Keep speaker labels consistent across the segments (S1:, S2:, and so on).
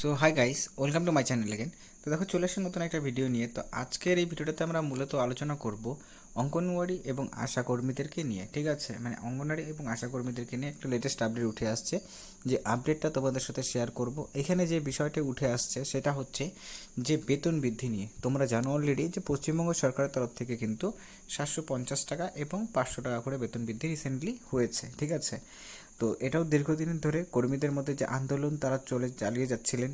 S1: So hi guys welcome to my channel again তো দেখো, চলে আসে নতুন একটা ভিডিও নিয়ে। তো আজকের এই ভিডিওটাতে আমরা মূলত আলোচনা করব অঙ্গনওয়াড়ি এবং আশা কর্মীদেরকে নিয়ে, ঠিক আছে? মানে অঙ্গনওয়াড়ি এবং আশা কর্মীদেরকে নিয়ে একটা লেটেস্ট আপডেট উঠে আসছে। যে আপডেটটা তোমাদের সাথে শেয়ার করব। এখানে যে বিষয়টা উঠে আসছে, সেটা হচ্ছে যে বেতন বৃদ্ধি নিয়ে। তোমরা জানো অলরেডি যে পশ্চিমবঙ্গ সরকারের তরফ থেকে কিন্তু সাতশো পঞ্চাশ টাকা এবং পাঁচশো টাকা করে বেতন বৃদ্ধি রিসেন্টলি হয়েছে, ঠিক আছে? তো এটাও দীর্ঘদিন ধরে কর্মীদের মধ্যে যে আন্দোলন তারা চলে চালিয়ে যাচ্ছিলেন,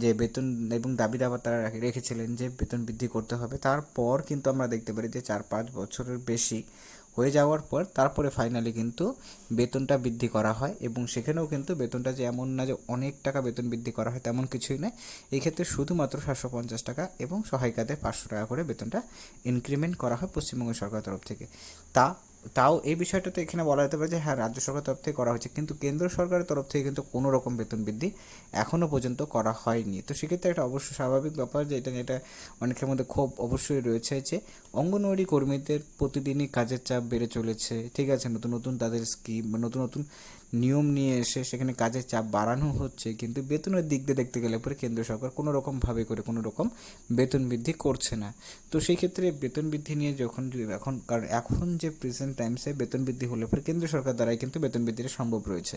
S1: যে বেতন এবং দাবি দাবা তারা রেখেছিলেন যে বেতন বৃদ্ধি করতে হবে, তারপর কিন্তু আমরা দেখতে পারি যে চার পাঁচ বছরের বেশি হয়ে যাওয়ার পর তারপরে ফাইনালি কিন্তু বেতনটা বৃদ্ধি করা হয় এবং সেখানেও কিন্তু বেতনটা যে এমন না যে অনেক টাকা বেতন বৃদ্ধি করা হয় তেমন কিছুই নয়। এই ক্ষেত্রে শুধুমাত্র সাতশো পঞ্চাশ টাকা এবং সহায়িকাদের পাঁচশো টাকা করে বেতনটা ইনক্রিমেন্ট করা হয় পশ্চিমবঙ্গ সরকারের তরফ থেকে। তা তাও এই বিষয়টাতে এখানে বলা যেতে পারে যে হ্যাঁ রাজ্য সরকারের তরফ থেকে করা হয়েছে, কিন্তু কেন্দ্র সরকারের তরফ থেকে কিন্তু কোনো রকম বেতন বৃদ্ধি এখনও পর্যন্ত করা হয়নি। তো সেক্ষেত্রে একটা অবশ্য স্বাভাবিক ব্যাপার যে, এটা এটা অনেকের মধ্যে ক্ষোভ অবশ্যই রয়েছে যে, অঙ্গনওয়াড়ি কর্মীদের প্রতিদিনই কাজের চাপ বেড়ে চলেছে। ঠিক আছে, নতুন নতুন তাদের স্কিম বা নতুন নতুন নিয়ম নিয়ে এসে সেখানে কাজের চাপ বাড়ানো হচ্ছে, কিন্তু বেতনের দিক দিয়ে দেখতে গেলে পরে কেন্দ্র সরকার কোনো রকমভাবে করে কোনো রকম বেতন বৃদ্ধি করছে না। তো সেই ক্ষেত্রে বেতন বৃদ্ধি নিয়ে যখন এখন কারণ এখন যে প্রেজেন্ট টাইমসে বেতন বৃদ্ধি হলে পরে কেন্দ্র সরকার দ্বারাই কিন্তু বেতন বৃদ্ধিটা সম্ভব রয়েছে।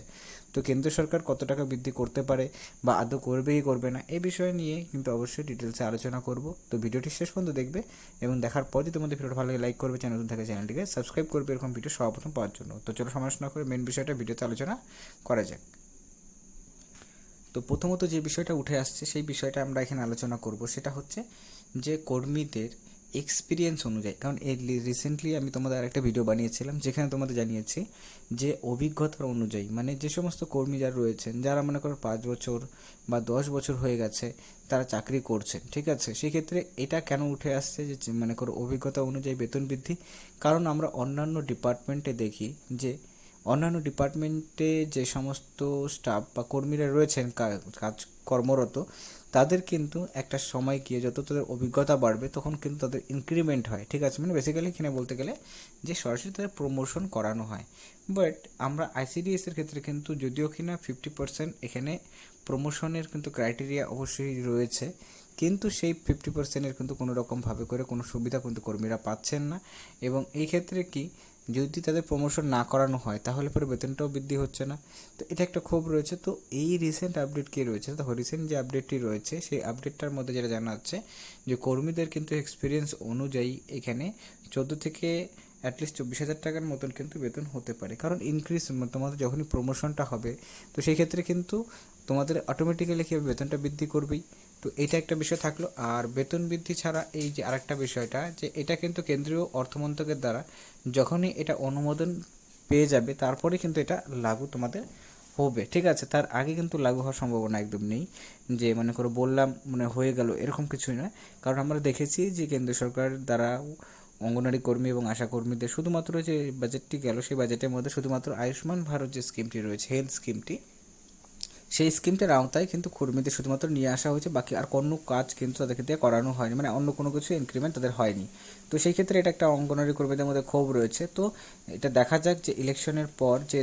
S1: তো কেন্দ্র সরকার কত টাকা বৃদ্ধি করতে পারে বা আদৌ করবে কি করবে না এই বিষয় নিয়ে কিন্তু অবশ্যই ডিটেলসে আলোচনা করব। তো ভিডিওটি শেষ পর্যন্ত দেখবে এবং দেখার পর যদি তোমাদের ভিডিওটা ভালো লাগে লাইক করবে চ্যানেল থাকে চ্যানেলটিকে সাবস্ক্রাইব করবে, এরকম ভিডিও সর্বপ্রথম পাওয়ার জন্য। তো চলো সমস্যা না করে মেন বিষয়টা ভিডিওতে আলোচনা করা যাক। তো প্রথমত যে বিষয়টা উঠে আসছে, সেই বিষয়টা আমরা এখানে আলোচনা করব। সেটা হচ্ছে যে কর্মীদের এক্সপিরিয়েন্স অনুযায়ী। কারণ এই রিসেন্টলি আমি তোমাদের আরেকটা ভিডিও বানিয়েছিলাম, যেখানে তোমাদের জানিয়েছি যে অভিজ্ঞতার অনুযায়ী মানে যে সমস্ত কর্মী যারা রয়েছেন, যারা মনে করো পাঁচ বছর বা দশ বছর হয়ে গেছে, তারা চাকরি করছেন, ঠিক আছে? সেক্ষেত্রে এটা কেন উঠে আসছে যে মনে করো অভিজ্ঞতা অনুযায়ী বেতন বৃদ্ধি? কারণ আমরা অন্যান্য ডিপার্টমেন্টে দেখি যে, অন্যান্য ডিপার্টমেন্টে যে সমস্ত স্টাফ বা কর্মীরা রয়েছেন কাজ কর্মরত তাদের কিন্তু একটা সময় গিয়ে যত তাদের অভিজ্ঞতা বাড়বে, তখন কিন্তু তাদের ইনক্রিমেন্ট হয়, ঠিক আছে? মানে বেসিক্যালি এখানে বলতে গেলে যে সরাসরি তাদের প্রমোশন করানো হয়। বাট আমরা আইসিডিএস এর ক্ষেত্রে কিন্তু যদিও কিনা ফিফটি পার্সেন্ট এখানে প্রমোশনের কিন্তু ক্রাইটেরিয়া অবশ্যই রয়েছে, কিন্তু সেই ফিফটি পার্সেন্টের কিন্তু কোনো রকমভাবে করে কোনো সুবিধা কিন্তু কর্মীরা পাচ্ছেন না। এবং এই ক্ষেত্রে কি যদি তাদের প্রমোশন না করানো হয়, তাহলে পরে বেতনটাও বৃদ্ধি হচ্ছে না। তো এটা একটা ক্ষোভ রয়েছে। তো এই রিসেন্ট আপডেট কি রয়েছে? তো রিসেন্ট যে আপডেটটি রয়েছে, সেই আপডেটটার মধ্যে যেটা জানা যাচ্ছে যে কর্মীদের কিন্তু এক্সপিরিয়েন্স অনুযায়ী এখানে চোদ্দ থেকে অ্যাটলিস্ট চব্বিশ হাজার টাকার মতন কিন্তু বেতন হতে পারে। কারণ ইনক্রিজ তোমাদের যখনই প্রমোশনটা হবে, তো সেই ক্ষেত্রে কিন্তু তোমাদের অটোমেটিক্যালি কী হবে? বেতনটা বৃদ্ধি করবেই। তো এটা একটা বিষয় থাকল। আর বেতন বৃদ্ধি ছাড়া এই যে আরেকটা বিষয়টা, যে এটা কিন্তু কেন্দ্রীয় অর্থমন্ত্রকের দ্বারা যখনই এটা অনুমোদন পেয়ে যাবে, তারপরে কিন্তু এটা লাগু তোমাদের হবে। ঠিক আছে, তার আগে কিন্তু লাগু হওয়ার সম্ভাবনা একদম নেই। যে মনে করো বললাম মানে হয়ে গেল, এরকম কিছুই নয়। কারণ আমরা দেখেছি যে কেন্দ্র সরকার দ্বারা অঙ্গনারী কর্মী এবং আশা কর্মীদের শুধুমাত্র যে বাজেটটি গেল, সেই বাজেটের মধ্যে শুধুমাত্র আয়ুষ্মান ভারত যে স্কিমটি রয়েছে হেলথ স্কিমটি সেই স্কিমটার আওতায় কিন্তু কর্মীদের শুধুমাত্র নিয়ে আসা হয়েছে, বাকি আর কোনো কাজ কিন্তু তাদেরকে দিয়ে করানো হয়নি। মানে অন্য কোনো কিছু ইনক্রিমেন্ট তাদের হয়নি। তো সেই ক্ষেত্রে এটা একটা অঙ্গনারী কর্মীদের মধ্যে ক্ষোভ রয়েছে। তো এটা দেখা যাক যে ইলেকশনের পর যে